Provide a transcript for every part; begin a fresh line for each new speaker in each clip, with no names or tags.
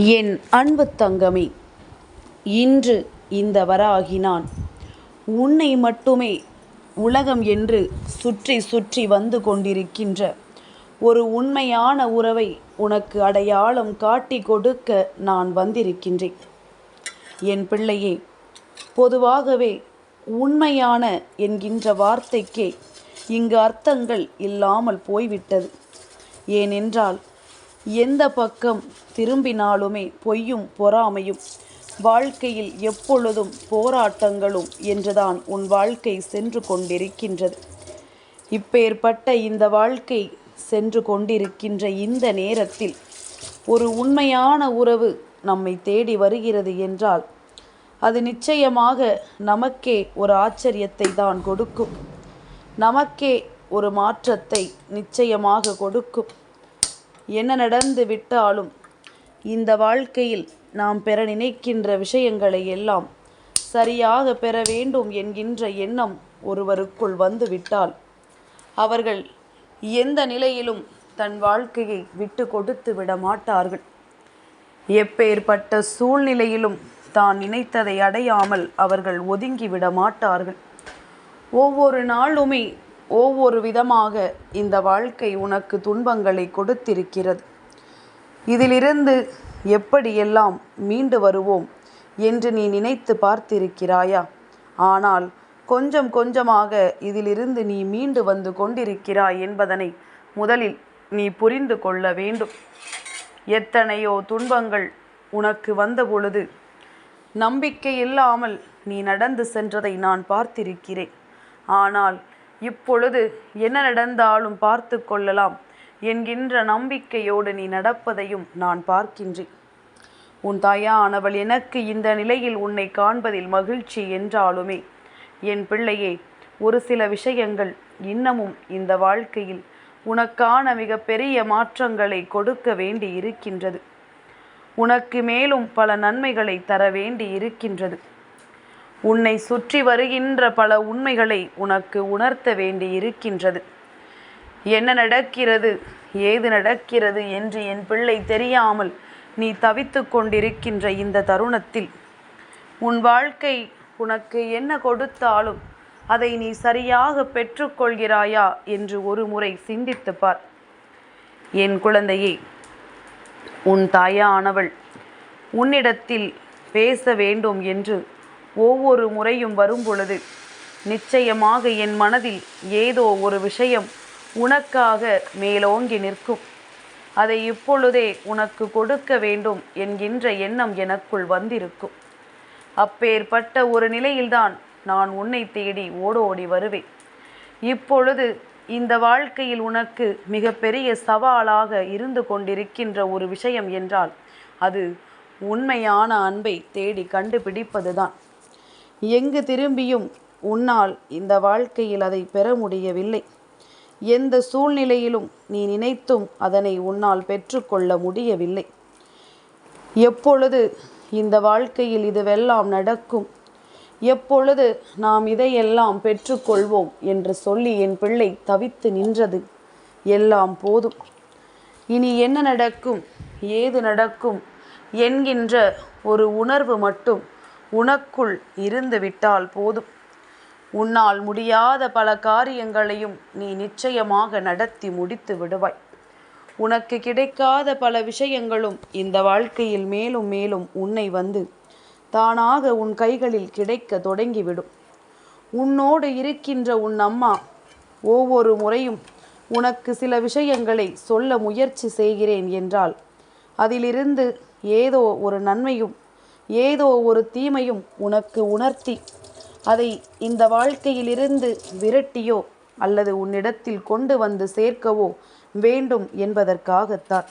என் அன்பு தங்கமே இன்று இந்த வராகி நான் உன்னை மட்டுமே உலகம் என்று சுற்றி சுற்றி வந்து கொண்டிருக்கின்ற ஒரு உண்மையான உறவை உனக்கு அடையாளம் காட்டி கொடுக்க நான் வந்திருக்கின்றேன். என் பிள்ளையே பொதுவாகவே உண்மையான என்கின்ற வார்த்தைக்கே இங்கு அர்த்தங்கள் இல்லாமல் போய்விட்டது. ஏனென்றால் எந்த பக்கம் திரும்பினாலுமே பொய்யும் பொறாமையும். வாழ்க்கையில் எப்பொழுதும் போராட்டங்களும் என்றுதான் உன் வாழ்க்கை சென்று கொண்டிருக்கின்றது. இப்பேற்பட்ட இந்த வாழ்க்கை சென்று கொண்டிருக்கின்ற இந்த நேரத்தில் ஒரு உண்மையான உறவு நம்மை தேடி வருகிறது என்றால் அது நிச்சயமாக நமக்கே ஒரு ஆச்சரியத்தை தான் கொடுக்கும். நமக்கே ஒரு மாற்றத்தை நிச்சயமாக கொடுக்கும். என்ன நடந்து விட்டாலும் இந்த வாழ்க்கையில் நாம் பெற நினைக்கின்ற விஷயங்களை எல்லாம் சரியாக பெற வேண்டும் என்கின்ற எண்ணம் ஒருவருக்குள் வந்துவிட்டால் அவர்கள் எந்த நிலையிலும் தன் வாழ்க்கையை விட்டு கொடுத்து விட மாட்டார்கள். எப்பேற்பட்ட சூழ்நிலையிலும் தான் நினைத்ததை அடையாமல் அவர்கள் ஒதுங்கி விட மாட்டார்கள். ஒவ்வொரு நாளுமே ஒவ்வொரு விதமாக இந்த வாழ்க்கை உனக்கு துன்பங்களை கொடுத்திருக்கிறது. இதிலிருந்து எப்படியெல்லாம் மீண்டு வருவோம் என்று நீ நினைத்து பார்த்திருக்கிறாயா? ஆனால் கொஞ்சம் கொஞ்சமாக இதிலிருந்து நீ மீண்டு வந்து கொண்டிருக்கிறாய் என்பதனை முதலில் நீ புரிந்து கொள்ள வேண்டும். எத்தனையோ துன்பங்கள் உனக்கு வந்த பொழுது நம்பிக்கை இல்லாமல் நீ நடந்து சென்றதை நான் பார்த்திருக்கிறேன். ஆனால் இப்பொழுது என்ன நடந்தாலும் பார்த்து கொள்ளலாம். என்கின்ற நம்பிக்கையோடு நீ நடப்பதையும் நான் பார்க்கின்றேன். உன் தாயானவள் எனக்கு இந்த நிலையில் உன்னை காண்பதில் மகிழ்ச்சி என்றாலுமே என் பிள்ளையே ஒரு சில விஷயங்கள் இன்னமும் இந்த வாழ்க்கையில் உனக்கான மிக பெரிய மாற்றங்களை கொடுக்க வேண்டி இருக்கின்றது உனக்கு மேலும் பல நன்மைகளை தர வேண்டி இருக்கின்றது உன்னை சுற்றி வருகின்ற பல உண்மைகளை உனக்கு உணர்த்த வேண்டி இருக்கின்றது என்ன நடக்கிறது? ஏது நடக்கிறது என்று என் பிள்ளை தெரியாமல் நீ தவித்து கொண்டிருக்கின்ற இந்த தருணத்தில் உன் வாழ்க்கை உனக்கு என்ன கொடுத்தாலும் அதை நீ சரியாக பெற்றுக்கொள்கிறாயா என்று ஒரு முறை சிந்தித்து பார். என் குழந்தையே உன் தாயானவள் உன்னிடத்தில் பேச வேண்டும் என்று ஒவ்வொரு முறையும் வரும்பொழுது நிச்சயமாக என் மனதில் ஏதோ ஒரு விஷயம் உனக்காக மேலோங்கி நிற்கும். அதை இப்பொழுதே உனக்கு கொடுக்க வேண்டும் என்கின்ற எண்ணம் எனக்குள் வந்திருக்கும். அப்பேற்பட்ட ஒரு நிலையில்தான் நான் உன்னை தேடி ஓடோடி வருவேன். இப்பொழுது இந்த வாழ்க்கையில் உனக்கு மிகப்பெரிய சவாலாக இருந்து கொண்டிருக்கின்ற ஒரு விஷயம் என்றால் அது உண்மையான அன்பை தேடி கண்டுபிடிப்பதுதான். எங்கு திரும்பியும் உன்னால் இந்த வாழ்க்கையில் அதை பெற முடியவில்லை. எந்த சூழ்நிலையிலும் நீ நினைத்தும் அதனை உன்னால் பெற்றுக்கொள்ள முடியவில்லை. எப்பொழுது இந்த வாழ்க்கையில் இதுவெல்லாம் நடக்கும்? எப்பொழுது நாம் இதையெல்லாம் பெற்றுக்கொள்வோம் என்று சொல்லி என் பிள்ளை தவித்து நின்றது. எல்லாம் போதும். இனி என்ன நடக்கும்? ஏது நடக்கும்? என்கின்ற ஒரு உணர்வு மட்டும் உனக்குள் இருந்து விட்டால் போதும். உன்னால் முடியாத பல காரியங்களையும் நீ நிச்சயமாக நடத்தி முடித்து விடுவாய். உனக்கு கிடைக்காத பல விஷயங்களும் இந்த வாழ்க்கையில் மேலும் மேலும் உன்னை வந்து தானாக உன் கைகளில் கிடைக்க தொடங்கிவிடும். உன்னோடு இருக்கின்ற உன் அம்மா ஒவ்வொரு முறையும் உனக்கு சில விஷயங்களை சொல்ல முயற்சி செய்கிறேன் என்றால் அதிலிருந்து ஏதோ ஒரு நன்மையும் ஏதோ ஒரு தீமையும் உனக்கு உணர்த்தி அதை இந்த வாழ்க்கையிலிருந்து விரட்டியோ அல்லது உன்னிடத்தில் கொண்டு வந்து சேர்க்கவோ வேண்டும் என்பதற்காகத்தான்.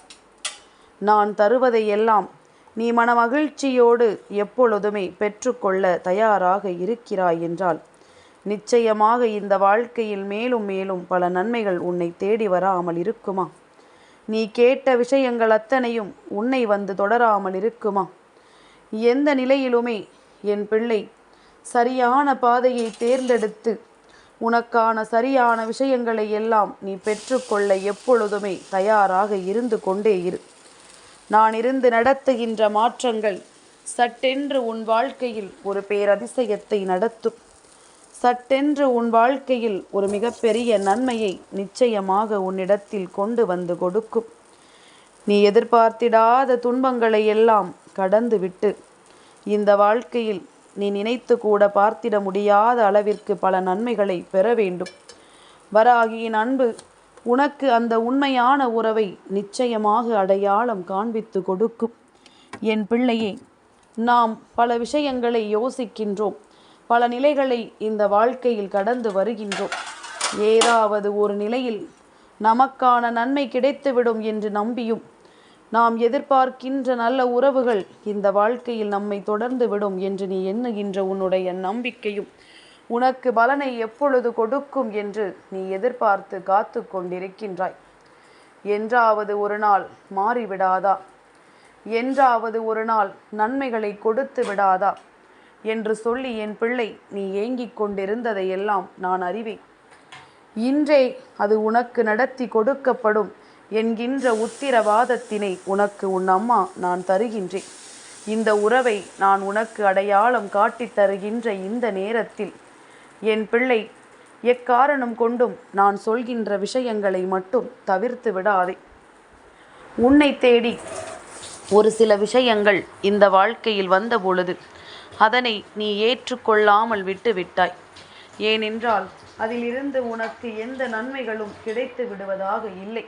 நான் தருவதையெல்லாம் நீ மனமகிழ்ச்சியோடு எப்பொழுதுமே பெற்றுக்கொள்ள தயாராக இருக்கிறாய் என்றால் நிச்சயமாக இந்த வாழ்க்கையில் மேலும் மேலும் பல நன்மைகள் உன்னை தேடி வராமல் இருக்குமா? நீ கேட்ட விஷயங்கள் அத்தனையும் உன்னை வந்து தொடராமல் இருக்குமா? எந்த நிலையிலுமே என் பிள்ளை சரியான பாதையை தேர்ந்தெடுத்து உனக்கான சரியான விஷயங்களை எல்லாம் நீ பெற்றுக்கொள்ள எப்பொழுதுமே தயாராக இருந்து கொண்டே இரு. நான் இருந்து நடத்துகின்ற மாற்றங்கள் சட்டென்று உன் வாழ்க்கையில் ஒரு பேரதிசயத்தை நடத்தும். சட்டென்று உன் வாழ்க்கையில் ஒரு மிகப்பெரிய நன்மையை நிச்சயமாக உன்னிடத்தில் கொண்டு வந்து கொடுக்கும். நீ எதிர்பார்த்திடாத துன்பங்களை எல்லாம் கடந்து விட்டு. இந்த வாழ்க்கையில் நீ நினைத்து கூட பார்த்திட முடியாத அளவிற்கு பல நன்மைகளை பெற வேண்டும். வராகியின் அன்பு உனக்கு அந்த உண்மையான உறவை நிச்சயமாக அடையாளம் காண்பித்து கொடுக்கும். என் பிள்ளையே நாம் பல விஷயங்களை யோசிக்கின்றோம். பல நிலைகளை இந்த வாழ்க்கையில் கடந்து வருகின்றோம். ஏதாவது ஒரு நிலையில் நமக்கான நன்மை கிடைத்துவிடும் என்று நம்பியும் நாம் எதிர்பார்க்கின்ற நல்ல உறவுகள் இந்த வாழ்க்கையில் நம்மை தொடர்ந்து விடும் என்று நீ எண்ணுகின்ற உன்னுடைய நம்பிக்கையும் உனக்கு பலனை எப்பொழுது கொடுக்கும் என்று நீ எதிர்பார்த்து காத்து கொண்டிருக்கின்றாய். என்றாவது ஒரு நாள் மாறிவிடாதா? என்றாவது ஒரு நாள் நன்மைகளை கொடுத்து விடாதா? என்று சொல்லி என் பிள்ளை நீ ஏங்கிக் கொண்டிருந்ததையெல்லாம் நான் அறிவேன். இன்றே அது உனக்கு நடத்தி கொடுக்கப்படும். என்கின்ற உத்திரவாதத்தினை உனக்கு உன் அம்மா நான் தருகின்றேன். இந்த உறவை நான் உனக்கு அடையாளம் காட்டித் தருகின்ற இந்த நேரத்தில் என் பிள்ளை எக்காரணம் கொண்டும் நான் சொல்கின்ற விஷயங்களை மட்டும் தவிர்த்து விடாதே. உன்னை தேடி ஒரு சில விஷயங்கள் இந்த வாழ்க்கையில் வந்த பொழுது அதனை நீ ஏற்றுக்கொள்ளாமல் விட்டு விட்டாய். ஏனென்றால் அதிலிருந்து உனக்கு எந்த நன்மைகளும் கிடைத்து விடுவதாக இல்லை.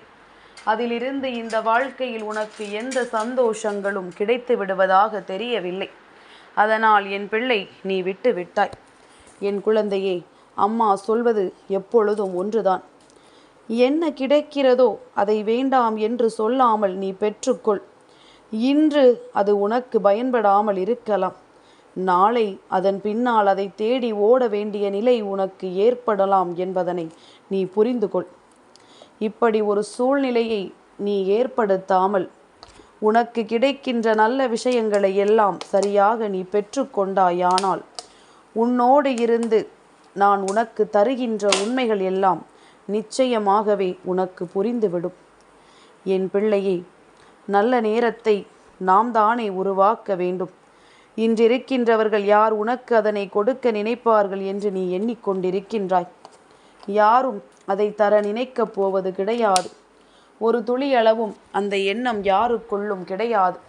அதிலிருந்து இந்த வாழ்க்கையில் உனக்கு எந்த சந்தோஷங்களும் கிடைத்து விடுவதாக தெரியவில்லை. அதனால் என் பிள்ளை நீ விட்டு விட்டாய். என் குழந்தையே அம்மா சொல்வது எப்பொழுதும் ஒன்றுதான். என்ன கிடைக்கிறதோ அதை வேண்டாம் என்று சொல்லாமல் நீ பெற்றுக்கொள். இன்று அது உனக்கு பயன்படாமல் இருக்கலாம். நாளை அதன் பின்னால் அதை தேடி ஓட வேண்டிய நிலை உனக்கு ஏற்படலாம் என்பதனை நீ புரிந்து கொள் இப்படி ஒரு சூழ்நிலையை நீ ஏற்படுத்தாமல் உனக்கு கிடைக்கின்ற நல்ல விஷயங்களை எல்லாம் சரியாக நீ பெற்றுக்கொண்டாயானால் உன்னோடு இருந்து நான் உனக்கு தருகின்ற உண்மைகள் எல்லாம் நிச்சயமாகவே உனக்கு புரிந்துவிடும். என் பிள்ளையே நல்ல நேரத்தை நாம் தானே உருவாக்க வேண்டும். இன்றிருக்கின்றவர்கள் யார் உனக்கு அதனை கொடுக்க நினைப்பார்கள் என்று நீ எண்ணிக்கொண்டிருக்கின்றாய்? யாரும் அதை தர நினைக்கப் போவது கிடையாது. ஒரு துளியளவும் அந்த எண்ணம் யாருக்குள்ளும் கிடையாது.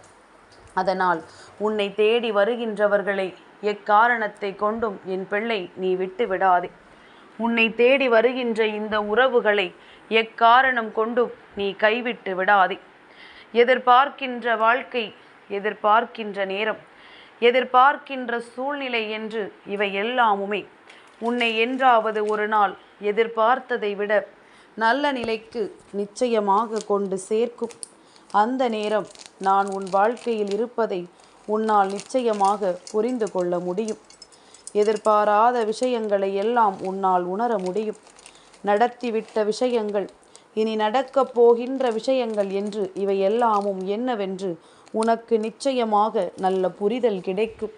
அதனால் உன்னை தேடி வருகின்றவர்களை எக்காரணத்தை கொண்டும் என் பிள்ளை நீ விட்டு விடாதே உன்னை தேடி வருகின்ற இந்த உறவுகளை எக்காரணம் கொண்டும் நீ கைவிட்டு விடாதே. எதிர்பார்க்கின்ற வாழ்க்கை எதிர்பார்க்கின்ற நேரம் எதிர்பார்க்கின்ற சூழ்நிலை என்று இவை எல்லாமுமே உன்னை என்றாவது ஒரு நாள் எதிர்பார்த்ததை விட நல்ல நிலைக்கு நிச்சயமாக கொண்டு சேர்க்கும். அந்த நேரம் நான் உன் வாழ்க்கையில் இருப்பதை உன்னால் நிச்சயமாக புரிந்து கொள்ள முடியும். எதிர்பாராத விஷயங்களை எல்லாம் உன்னால் உணர முடியும். நடத்திவிட்ட விஷயங்கள் இனி நடக்கப் போகின்ற விஷயங்கள் என்று இவை எல்லாமும் என்னவென்று உனக்கு நிச்சயமாக நல்ல புரிதல் கிடைக்கும்.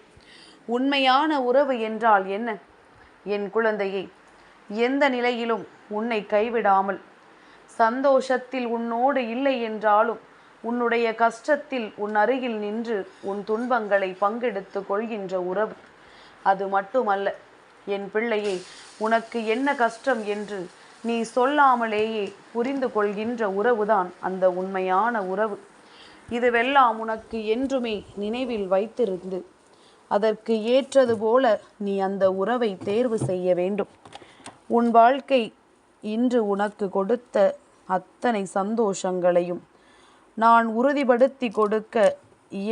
உண்மையான உறவு என்றால் என்ன? என் குழந்தையை எந்த நிலையிலும் உன்னை கைவிடாமல். சந்தோஷத்தில் உன்னோடு இல்லை என்றாலும் உன்னுடைய கஷ்டத்தில் உன் அருகில் நின்று உன் துன்பங்களை பங்கெடுத்து கொள்கின்ற உறவு. அது மட்டுமல்ல என் பிள்ளையே உனக்கு என்ன கஷ்டம் என்று நீ சொல்லாமலேயே புரிந்து கொள்கின்ற உறவுதான் அந்த உண்மையான உறவு. இதுவெல்லாம் உனக்கு என்றுமே நினைவில் வைத்திருந்து அதற்கு ஏற்றது போல நீ அந்த உறவை தேர்வு செய்ய வேண்டும். உன் வாழ்க்கை இன்று உனக்கு கொடுத்த அத்தனை சந்தோஷங்களையும் நான் உறுதிப்படுத்தி கொடுக்க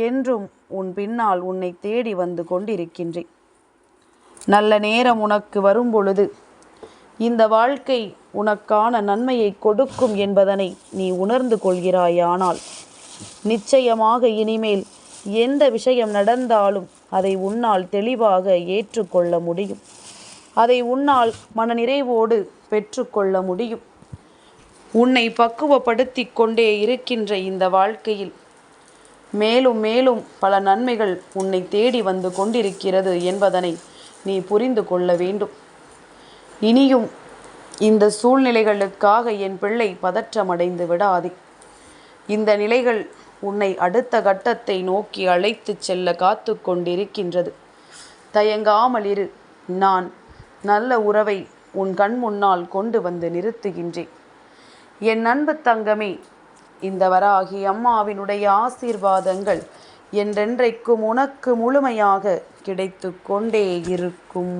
என்றும் உன் பின்னால் உன்னை தேடி வந்து கொண்டிருக்கின்றேன். நல்ல நேரம் உனக்கு வரும் பொழுது இந்த வாழ்க்கை உனக்கான நன்மையை கொடுக்கும் என்பதனை நீ உணர்ந்து கொள்கிறாயானால் நிச்சயமாக இனிமேல் எந்த விஷயம் நடந்தாலும் அதை உன்னால் தெளிவாக ஏற்றுக்கொள்ள முடியும். அதை உன்னால் மனநிறைவோடு பெற்றுக்கொள்ள முடியும். உன்னை பக்குவப்படுத்தி கொண்டே இருக்கின்ற இந்த வாழ்க்கையில் மேலும் மேலும் பல நன்மைகள் உன்னை தேடி வந்து கொண்டிருக்கிறது என்பதனை நீ புரிந்து கொள்ள வேண்டும். இனியும் இந்த சூழ்நிலைகளுக்காக என் பிள்ளை பதற்றமடைந்து விடாதே. இந்த நிலைகள் உன்னை அடுத்த கட்டத்தை நோக்கி அழைத்துச் செல்ல காத்து கொண்டிருக்கின்றது. தயங்காமல் இரு நான் நல்ல உறவை உன் கண் முன்னால் கொண்டு வந்து நிறுத்துகின்றேன். என் அன்பு தங்கமே இந்த வராகி அம்மாவினுடைய ஆசீர்வாதங்கள் என்றென்றைக்கும் உனக்கு முழுமையாக கிடைத்து கொண்டே இருக்கும்.